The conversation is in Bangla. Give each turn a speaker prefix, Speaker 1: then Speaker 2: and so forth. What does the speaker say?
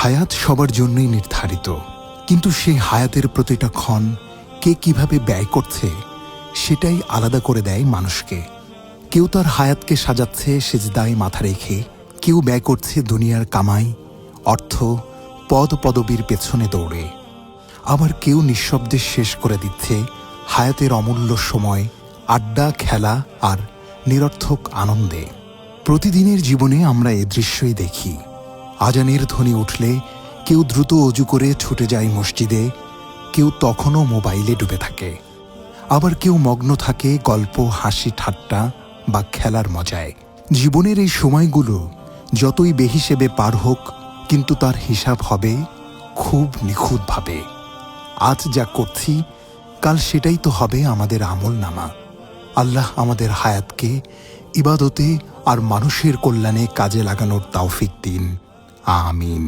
Speaker 1: হায়াত সবার জন্যই নির্ধারিত। কিন্তু সেই হায়াতের প্রতিটা ক্ষণ কে কীভাবে ব্যয় করছে, সেটাই আলাদা করে দেয় মানুষকে। কেউ তার হায়াতকে সাজাচ্ছে সেজদায় মাথা রেখে, কেউ ব্যয় করছে দুনিয়ার কামাই, অর্থ, পদ পদবীর পেছনে দৌড়ে। আবার কেউ নিঃশব্দে শেষ করে দিচ্ছে হায়াতের অমূল্য সময়, আড্ডা, খেলা আর নিরর্থক আনন্দে। প্রতিদিনের জীবনে আমরা এ দৃশ্যই দেখি। আজানের ধ্বনি উঠলে কেউ দ্রুত অজু করে ছুটে যায় মসজিদে, কেউ তখনও মোবাইলে ডুবে থাকে। আবার কেউ মগ্ন থাকে গল্প, হাসি, ঠাট্টা বা খেলার মজায়। জীবনের এই সময়গুলো যতই বেহিসেবে পার হোক, কিন্তু তার হিসাব হবে খুব নিখুঁতভাবে। আজ যা করছি, কাল সেটাই তো হবে আমাদের আমল নামা। আল্লাহ আমাদের হায়াতকে, ইবাদতে আর মানুষের কল্যাণে কাজে লাগানোর তাওফিক দিন। 阿明